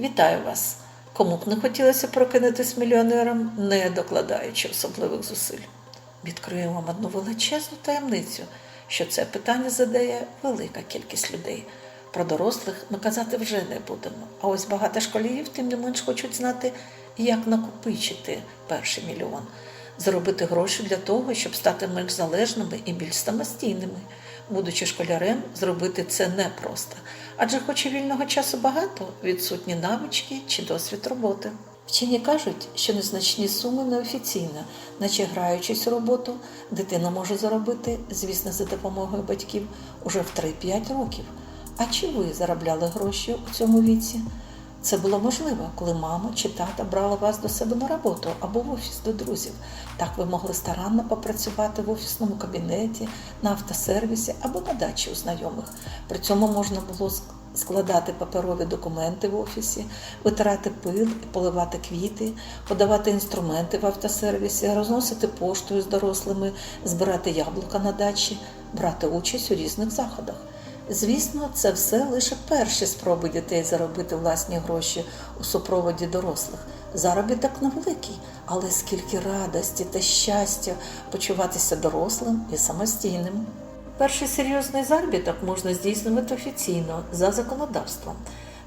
Вітаю вас! Кому б не хотілося прокинутися мільйонером, не докладаючи особливих зусиль. Відкрию вам одну величезну таємницю, що це питання задає велика кількість людей. Про дорослих ми казати вже не будемо. А ось багато школярів, тим не менш, хочуть знати, як накопичити перший мільйон, заробити гроші для того, щоб стати менш залежними і більш самостійними. Будучи школярем, зробити це непросто. Адже, хоч і вільного часу багато, відсутні навички чи досвід роботи. Вчені кажуть, що незначні суми неофіційно, наче граючись у роботу, дитина може заробити, звісно, за допомогою батьків уже в 3-5 років. А чи ви заробляли гроші у цьому віці? Це було можливо, коли мама чи тата брали вас до себе на роботу або в офіс до друзів. Так ви могли старанно попрацювати в офісному кабінеті, на автосервісі або на дачі у знайомих. При цьому можна було складати паперові документи в офісі, витирати пил і поливати квіти, подавати інструменти в автосервісі, розносити поштою з дорослими, збирати яблука на дачі, брати участь у різних заходах. Звісно, це все лише перші спроби дітей заробити власні гроші у супроводі дорослих. Заробіток невеликий, але скільки радості та щастя почуватися дорослим і самостійним. Перший серйозний заробіток можна здійснювати офіційно за законодавством.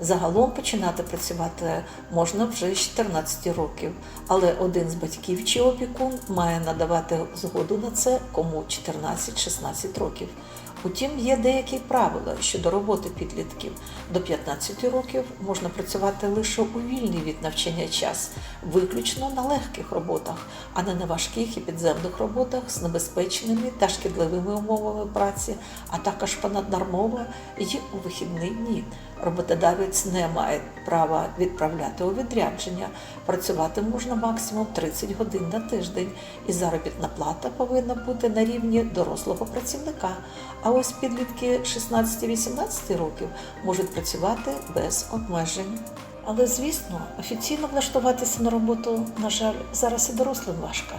Загалом починати працювати можна вже з 14 років, але один з батьків чи опікун має надавати згоду на це кому 14-16 років. Утім, є деякі правила щодо роботи підлітків. До 15 років можна працювати лише у вільний від навчання час, виключно на легких роботах, а не на важких і підземних роботах з небезпечними та шкідливими умовами праці, а також понаднормово і у вихідні дні. Роботодавець не має права відправляти у відрядження. Працювати можна максимум 30 годин на тиждень, і заробітна плата повинна бути на рівні дорослого працівника. А ось підлітки 16-18 років можуть працювати без обмежень. Але звісно, офіційно влаштуватися на роботу, на жаль, зараз і дорослим важко,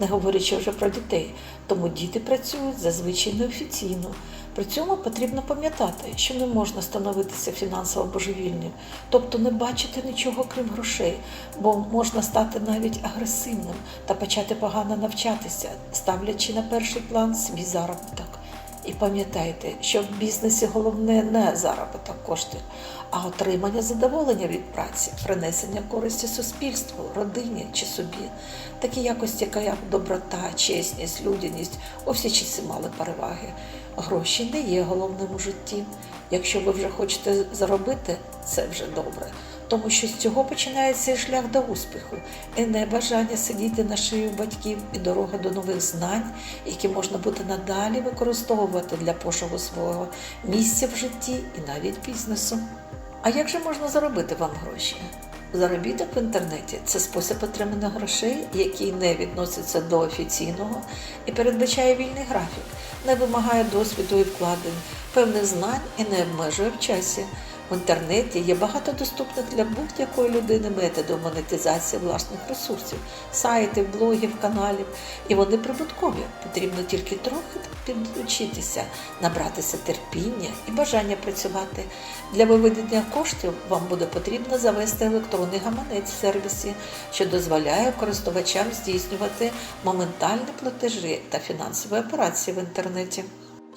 не говорячи вже про дітей. Тому діти працюють зазвичай неофіційно. При цьому потрібно пам'ятати, що не можна становитися фінансово божевільним, тобто не бачити нічого крім грошей, бо можна стати навіть агресивним та почати погано навчатися, ставлячи на перший план свій заробіток. І пам'ятайте, що в бізнесі головне не заробіток коштів, а отримання задоволення від праці, принесення користі суспільству, родині чи собі. Такі якості, як доброта, чесність, людяність у всі часи мали переваги. Гроші не є головним у житті. Якщо ви вже хочете заробити, це вже добре. Тому що з цього починається шлях до успіху, і не бажання сидіти на шиї у батьків, і дорога до нових знань, які можна буде надалі використовувати для пошуку свого місця в житті і навіть бізнесу. А як же можна заробити вам гроші? Заробіток в інтернеті це спосіб отримання грошей, який не відноситься до офіційного і передбачає вільний графік, не вимагає досвіду і вкладень, певних знань і не обмежує в часі. В інтернеті є багато доступних для будь-якої людини методів монетизації власних ресурсів, сайтів, блогів, каналів, і вони прибуткові. Потрібно тільки трохи підучитися, набратися терпіння і бажання працювати. Для виведення коштів вам буде потрібно завести електронний гаманець в сервісі, що дозволяє користувачам здійснювати моментальні платежі та фінансові операції в інтернеті.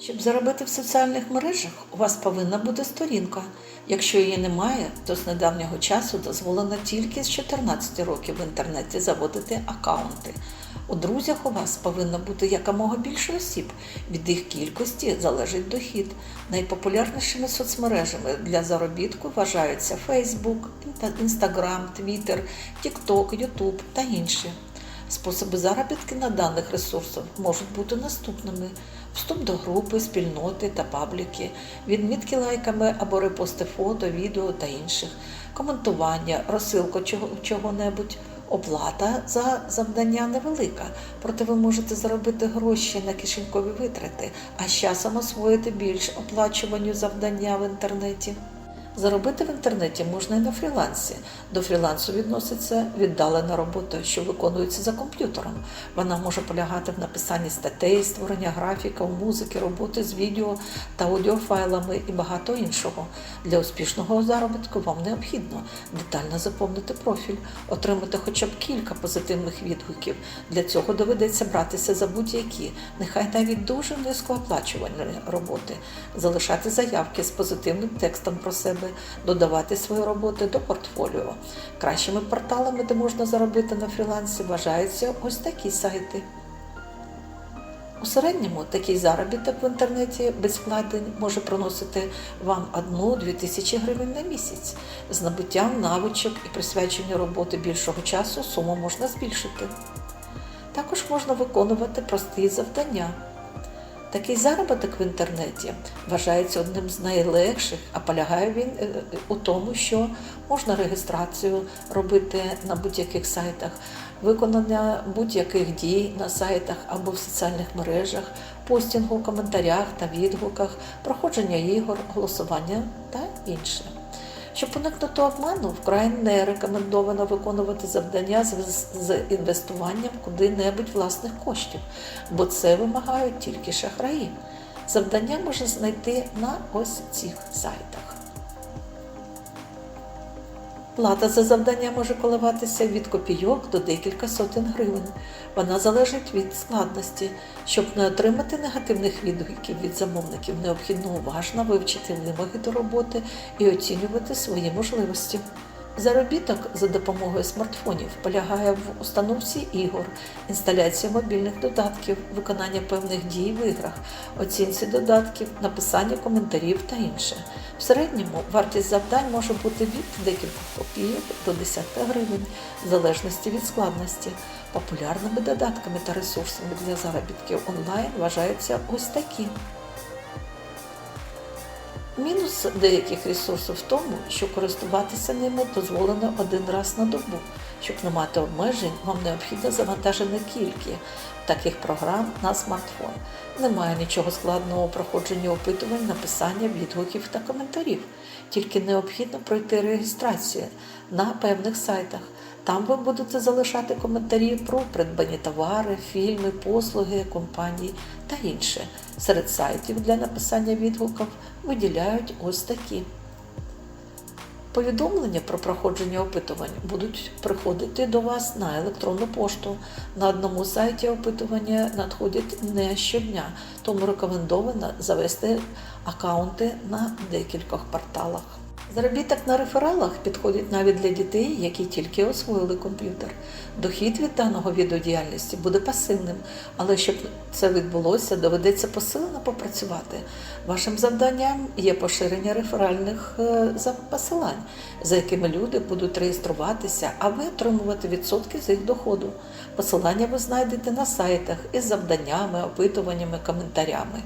Щоб заробити в соціальних мережах, у вас повинна бути сторінка. Якщо її немає, то з недавнього часу дозволено тільки з 14 років в інтернеті заводити аккаунти. У друзях у вас повинно бути якомога більше осіб. Від їх кількості залежить дохід. Найпопулярнішими соцмережами для заробітку вважаються Facebook, Instagram, Twitter, TikTok, YouTube та інші. Способи заробітки на даних ресурсах можуть бути наступними: вступ до групи, спільноти та пабліки, відмітки лайками або репости фото, відео та інших, коментування, розсилка чого- чого-небудь. Оплата за завдання невелика, проте ви можете заробити гроші на кишенькові витрати, а з часом освоїти більш оплачувані завдання в інтернеті. Заробити в інтернеті можна і на фрілансі. До фрілансу відноситься віддалена робота, що виконується за комп'ютером. Вона може полягати в написанні статей, створення графіка, музики, роботи з відео та аудіофайлами і багато іншого. Для успішного заробітку вам необхідно детально заповнити профіль, отримати хоча б кілька позитивних відгуків. Для цього доведеться братися за будь-які, нехай навіть дуже низькооплачувані роботи, залишати заявки з позитивним текстом про себе, додавати свої роботи до портфоліо. Кращими порталами, де можна заробити на фрілансі, вважаються ось такі сайти. У середньому такий заробіток в інтернеті без вкладень може приносити вам 1-2 тисячі гривень на місяць. З набуттям навичок і присвячення роботи більшого часу суму можна збільшити. Також можна виконувати прості завдання. Такий заробіток в інтернеті вважається одним з найлегших, а полягає він е, у тому, що можна реєстрацію робити на будь-яких сайтах, виконання будь-яких дій на сайтах або в соціальних мережах, постінгу коментарях та відгуках, проходження ігор, голосування та інше. Щоб уникнути обману, вкрай не рекомендовано виконувати завдання з, інвестуванням куди-небудь власних коштів, бо це вимагають тільки шахраї. Завдання можна знайти на ось цих сайтах. Плата за завдання може коливатися від копійок до декілька сотень гривень. Вона залежить від складності. Щоб не отримати негативних відгуків від замовників, необхідно уважно вивчити вимоги до роботи і оцінювати свої можливості. Заробіток за допомогою смартфонів полягає в установці ігор, інсталяції мобільних додатків, виконання певних дій в іграх, оцінці додатків, написанні коментарів та інше. В середньому вартість завдань може бути від декількох копійок до 10 гривень, в залежності від складності. Популярними додатками та ресурсами для заробітків онлайн вважаються ось такі. Мінус деяких ресурсів в тому, що користуватися ними дозволено один раз на добу. Щоб не мати обмежень, вам необхідно завантажити кілька таких програм на смартфон. Немає нічого складного у проходженні опитувань, написання відгуків та коментарів. Тільки необхідно пройти реєстрацію на певних сайтах. Там ви будете залишати коментарі про придбані товари, фільми, послуги, компанії та інше. Серед сайтів для написання відгуків виділяють ось такі. Повідомлення про проходження опитувань будуть приходити до вас на електронну пошту. На одному сайті опитування надходять не щодня, тому рекомендовано завести аккаунти на декількох порталах. Заробіток на рефералах підходить навіть для дітей, які тільки освоїли комп'ютер. Дохід від даного виду діяльності буде пасивним, але щоб це відбулося, доведеться посилено попрацювати. Вашим завданням є поширення реферальних е, посилань, за якими люди будуть реєструватися, а ви отримувати відсотки з їх доходу. Посилання ви знайдете на сайтах із завданнями, опитуваннями, коментарями.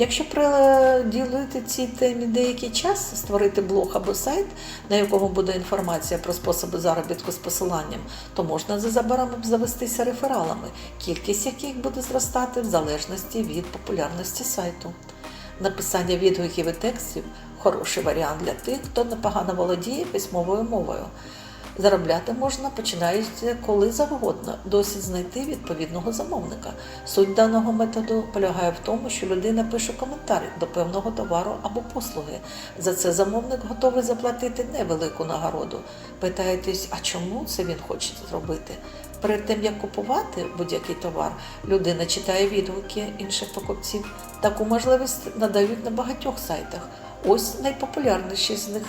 Якщо приділити цій темі деякий час, створити блог або сайт, на якому буде інформація про способи заробітку з посиланням, то можна за незабаром завестися рефералами, кількість яких буде зростати в залежності від популярності сайту. Написання відгуків і текстів хороший варіант для тих, хто непогано володіє письмовою мовою. Заробляти можна починаючи коли завгодно, досить знайти відповідного замовника. Суть даного методу полягає в тому, що людина пише коментар до певного товару або послуги. За це замовник готовий заплатити невелику нагороду. Питаєтесь, а чому це він хоче зробити? Перед тим як купувати будь-який товар, людина читає відгуки інших покупців. Таку можливість надають на багатьох сайтах. Ось найпопулярніші з них.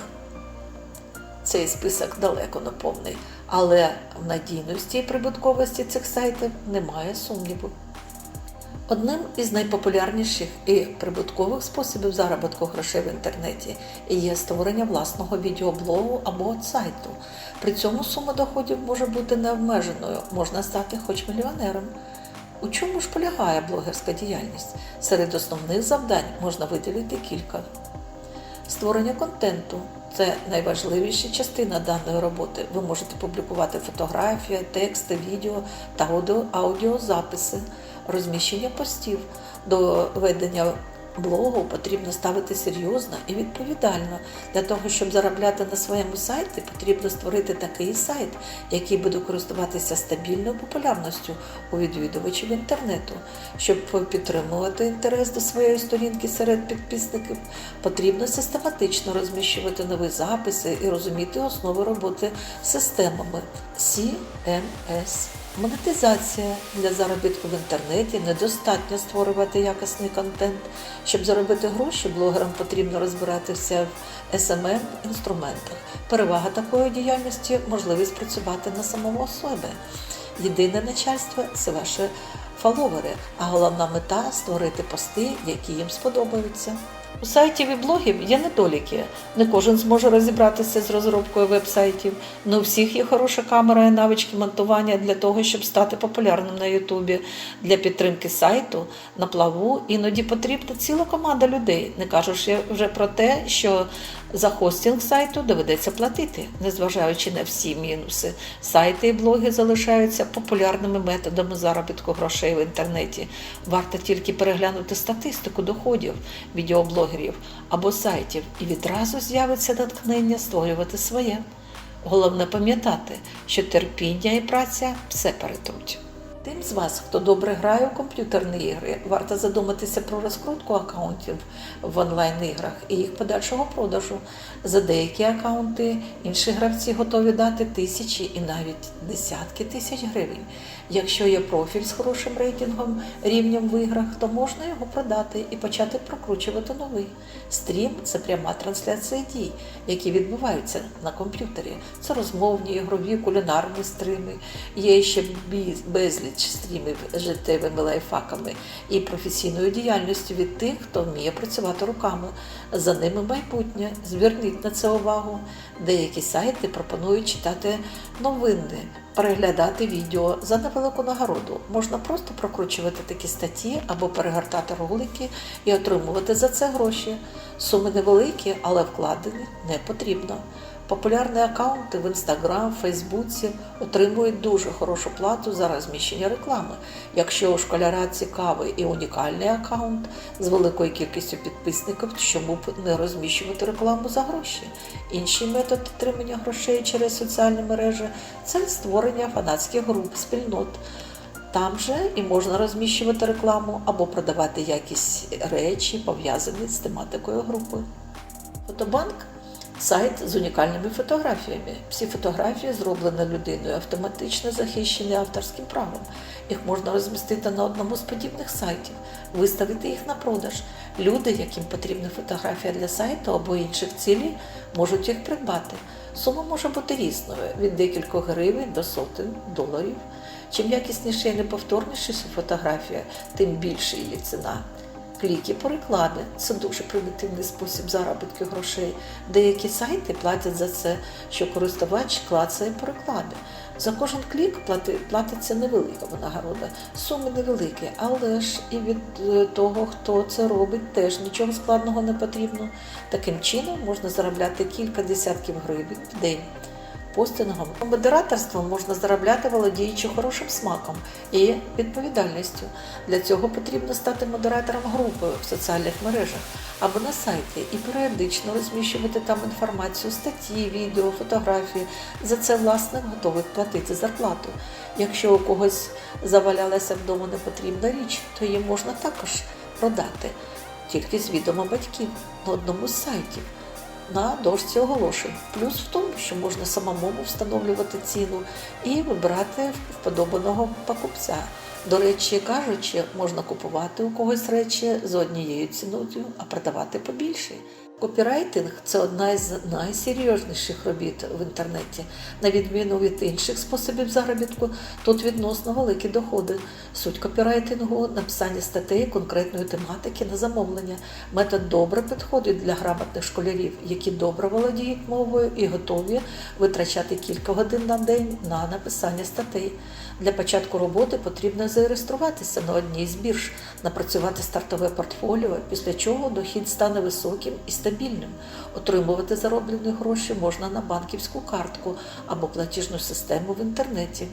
Цей список далеко не повний, але в надійності і прибутковості цих сайтів немає сумніву. Одним із найпопулярніших і прибуткових способів заробітку грошей в інтернеті є створення власного відеоблогу або сайту. При цьому сума доходів може бути необмеженою, можна стати хоч мільйонером. У чому ж полягає блогерська діяльність? Серед основних завдань можна виділити кілька. Створення контенту це найважливіша частина даної роботи. Ви можете публікувати фотографії, тексти, відео та аудіозаписи, розміщення постів, доведення блогу потрібно ставити серйозно і відповідально. Для того, щоб заробляти на своєму сайті, потрібно створити такий сайт, який буде користуватися стабільною популярністю у відвідувачів інтернету. Щоб підтримувати інтерес до своєї сторінки серед підписників, потрібно систематично розміщувати нові записи і розуміти основи роботи з системами CMS. Монетизація для заробітку в інтернеті недостатньо створювати якісний контент. Щоб заробити гроші, блогерам потрібно розбиратися в smm інструментах. Перевага такої діяльності можливість працювати на самого себе. Єдине начальство це ваші фоловери, а головна мета створити пости, які їм сподобаються. У сайтів і блогів є недоліки. Не кожен зможе розібратися з розробкою вебсайтів. Не у всіх є хороша камера і навички монтування для того, щоб стати популярним на Ютубі. Для підтримки сайту на плаву іноді потрібна ціла команда людей, не кажучи вже про те, що за хостинг сайту доведеться платити, незважаючи на всі мінуси. Сайти і блоги залишаються популярними методами заробітку грошей в інтернеті. Варто тільки переглянути статистику доходів відеоблогерів або сайтів, і відразу з'явиться натхнення створювати своє. Головне пам'ятати, що терпіння і праця все перетруть. Тим з вас, хто добре грає у комп'ютерні ігри, варто задуматися про розкрутку акаунтів в онлайн-іграх і їх подальшого продажу. За деякі акаунти інші гравці готові дати тисячі і навіть десятки тисяч гривень. Якщо є профіль з хорошим рейтингом, рівнем в іграх, то можна його продати і почати прокручувати новий. Стрім це пряма трансляція дій, які відбуваються на комп'ютері. Це розмовні, ігрові, кулінарні стріми. Є ще біз- безліч стрімів життєвими лайфхаками і професійною діяльністю від тих, хто вміє працювати руками. За ними майбутнє. Зверніть на це увагу. Деякі сайти пропонують читати новини, переглядати відео за невелику нагороду. Можна просто прокручувати такі статті або перегортати ролики і отримувати за це гроші. Суми невеликі, але вкладені не потрібно. Популярні акаунти в Інстаграм, Фейсбуці отримують дуже хорошу плату за розміщення реклами. Якщо у школяра цікавий і унікальний акаунт з великою кількістю підписників, чому б не розміщувати рекламу за гроші? Інший метод отримання грошей через соціальні мережі це створення фанатських груп, спільнот. Там же і можна розміщувати рекламу або продавати якісь речі, пов'язані з тематикою групи. Фотобанк сайт з унікальними фотографіями. Всі фотографії зроблені людиною, автоматично захищені авторським правом. Їх можна розмістити на одному з подібних сайтів, виставити їх на продаж. Люди, яким потрібна фотографія для сайту або інших цілей, можуть їх придбати. Сума може бути різною від декількох гривень до сотень доларів. Чим якісніша і неповторніша фотографія, тим більше її ціна. Кліки по рекламі це дуже примітивний спосіб заробітку грошей. Деякі сайти платять за це, що користувач клацає по рекламі. За кожен клік плати- платиться невелика винагорода. Суми невеликі, але ж і від е, того, хто це робить, теж нічого складного не потрібно. Таким чином можна заробляти кілька десятків гривень в день. Постингом модераторством можна заробляти, володіючи хорошим смаком і відповідальністю. Для цього потрібно стати модератором групи в соціальних мережах або на сайті і періодично розміщувати там інформацію, статті, відео, фотографії. За це власник готовий платити зарплату. Якщо у когось завалялася вдома непотрібна річ, то її можна також продати тільки з відома батьків на одному з сайтів на дошці оголошень. Плюс в тому, що можна самому встановлювати ціну і вибирати вподобаного покупця. До речі, кажучи, можна купувати у когось речі з однією ціною, а продавати побільше. Копірайтинг це одна із найсерйозніших робіт в інтернеті. На відміну від інших способів заробітку, тут відносно великі доходи. Суть копірайтингу написання статей конкретної тематики на замовлення. Метод добре підходить для грамотних школярів, які добре володіють мовою і готові витрачати кілька годин на день на написання статей. Для початку роботи потрібно зареєструватися на одній з бірж, напрацювати стартове портфоліо, після чого дохід стане високим і стабільним. Отримувати зароблені гроші можна на банківську картку або платіжну систему в інтернеті.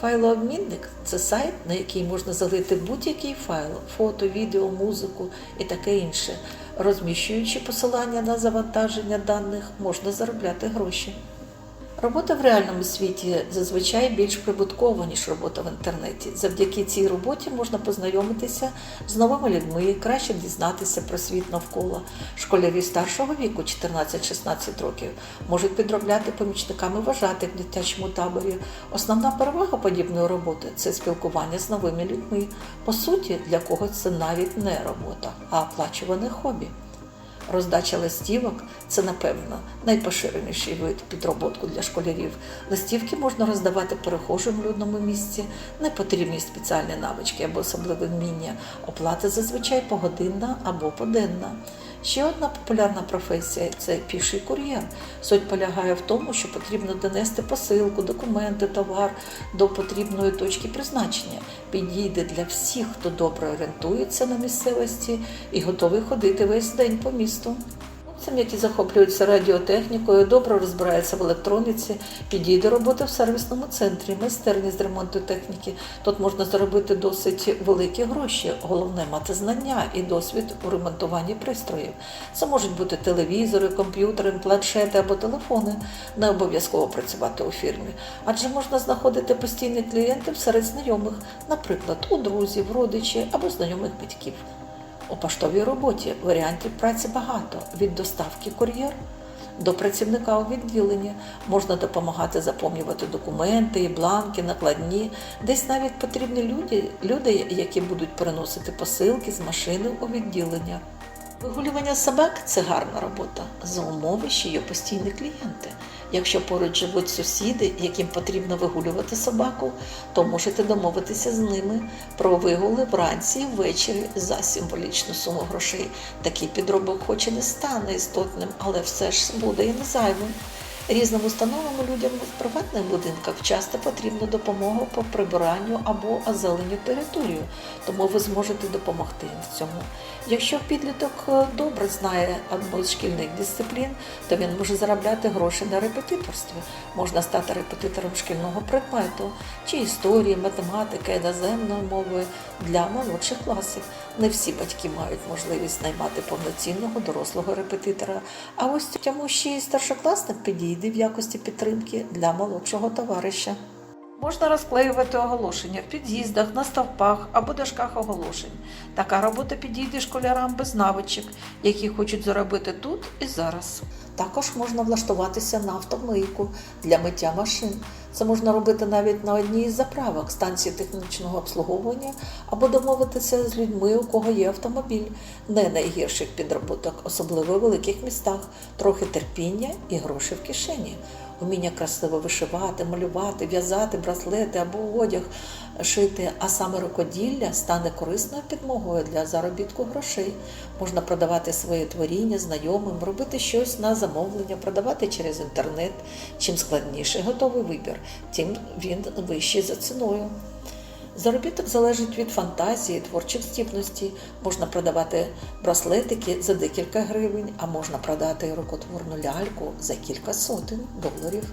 Файлообмінник це сайт, на який можна залити будь-який файл, фото, відео, музику і таке інше. Розміщуючи посилання на завантаження даних, можна заробляти гроші. Робота в реальному світі зазвичай більш прибуткова, ніж робота в інтернеті. Завдяки цій роботі можна познайомитися з новими людьми, краще дізнатися про світ навколо. Школярі старшого віку, 14-16 років, можуть підробляти помічниками вважатих в дитячому таборі. Основна перевага подібної роботи це спілкування з новими людьми. По суті, для когось це навіть не робота, а оплачуване хобі. Роздача листівок це, напевно, найпоширеніший вид підроботку для школярів. Листівки можна роздавати перехожим в людному місці, не потрібні спеціальні навички або особливе вміння. Оплата зазвичай погодинна або поденна. Ще одна популярна професія це піший кур'єр. Суть полягає в тому, що потрібно донести посилку, документи, товар до потрібної точки призначення. Підійде для всіх, хто добре орієнтується на місцевості і готовий ходити весь день по місту. Хлопцям, які захоплюються радіотехнікою, добре розбираються в електроніці, підійде робота в сервісному центрі, майстерні з ремонту техніки. Тут можна заробити досить великі гроші. Головне мати знання і досвід у ремонтуванні пристроїв. Це можуть бути телевізори, комп'ютери, планшети або телефони. Не обов'язково працювати у фірмі, адже можна знаходити постійних клієнтів серед знайомих, наприклад, у друзів, родичів або знайомих батьків. У поштовій роботі варіантів праці багато від доставки кур'єр до працівника у відділенні. Можна допомагати заповнювати документи, і бланки, накладні. Десь навіть потрібні люди, люди, які будуть переносити посилки з машини у відділення. Вигулювання собак це гарна робота за умови, що є постійні клієнти. Якщо поруч живуть сусіди, яким потрібно вигулювати собаку, то можете домовитися з ними про вигули вранці ввечері за символічну суму грошей. Такий підробок хоч і не стане істотним, але все ж буде і не зайвим. Різним установам людям в приватних будинках часто потрібна допомога по прибиранню або озеленню територію, тому ви зможете допомогти їм в цьому. Якщо підліток е, добре знає одну з шкільних дисциплін, то він може заробляти гроші на репетиторстві. Можна стати репетитором шкільного предмету, чи історії, математики, іноземної мови для молодших класів. Не всі батьки мають можливість наймати повноцінного дорослого репетитора. А ось тому ще й старшокласник підійде в якості підтримки для молодшого товариша. Можна розклеювати оголошення в під'їздах, на стовпах або дошках оголошень. Така робота підійде школярам без навичок, які хочуть заробити тут і зараз. Також можна влаштуватися на автомийку для миття машин. Це можна робити навіть на одній із заправок станції технічного обслуговування або домовитися з людьми, у кого є автомобіль. Не найгірших підроботок, особливо у великих містах, трохи терпіння і гроші в кишені. Уміння красиво вишивати, малювати, в'язати браслети або одяг шити, а саме рукоділля стане корисною підмогою для заробітку грошей. Можна продавати своє творіння знайомим, робити щось на замовлення, продавати через інтернет. Чим складніший готовий вибір, тим він вищий за ціною. Заробіток залежить від фантазії, творчих здібностей. Можна продавати браслетики за декілька гривень, а можна продати рукотворну ляльку за кілька сотень доларів.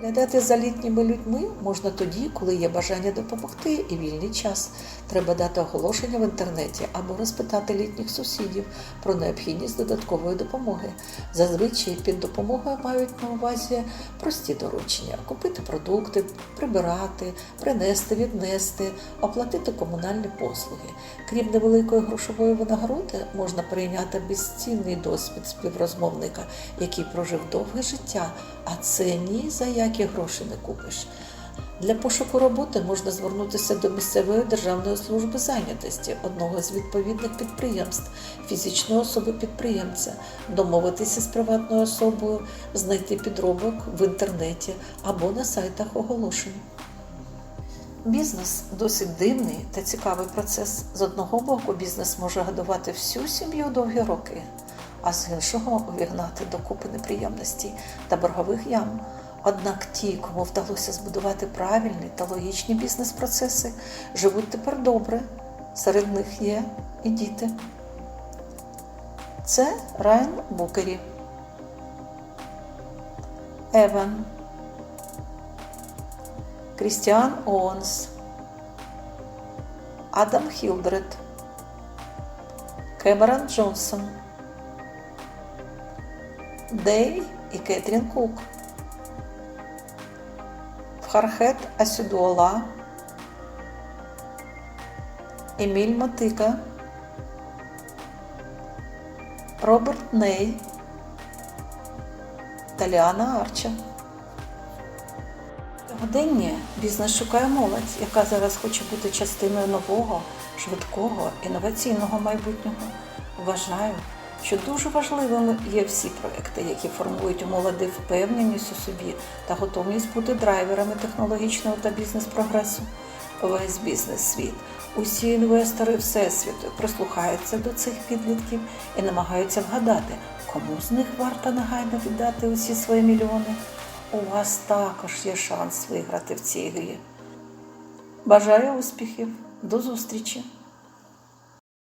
Глядати за літніми людьми можна тоді, коли є бажання допомогти і вільний час. Треба дати оголошення в інтернеті або розпитати літніх сусідів про необхідність додаткової допомоги. Зазвичай під допомогою мають на увазі прості доручення: купити продукти, прибирати, принести, віднести, оплатити комунальні послуги. Крім невеликої грошової винагороди, можна прийняти безцінний досвід співрозмовника, який прожив довге життя, а це ні за які гроші не купиш. Для пошуку роботи можна звернутися до місцевої державної служби зайнятості, одного з відповідних підприємств, фізичної особи підприємця, домовитися з приватною особою, знайти підробок в інтернеті або на сайтах оголошень. Бізнес досить дивний та цікавий процес. З одного боку, бізнес може годувати всю сім'ю довгі роки, а з іншого увігнати до купи неприємностей та боргових ям. Однак ті, кому вдалося збудувати правильні та логічні бізнес-процеси, живуть тепер добре. Серед них є і діти. Це Райан Букері. Еван. Крістіан Оонс, Адам Хілдред, Кемерон Джонсон, Дей і Кетрін Кук, Фархет Асюдуола, Еміль Матика, Роберт Ней, Таліана Арча. Сьогодення бізнес шукає молодь, яка зараз хоче бути частиною нового, швидкого, інноваційного майбутнього. Вважаю, що дуже важливими є всі проекти, які формують у молоді впевненість у собі та готовність бути драйверами технологічного та бізнес-прогресу. Весь бізнес-світ, усі інвестори Всесвіту прислухаються до цих підлітків і намагаються вгадати, кому з них варто негайно віддати усі свої мільйони. У вас також є шанс виграти в цій грі. Бажаю успіхів. До зустрічі!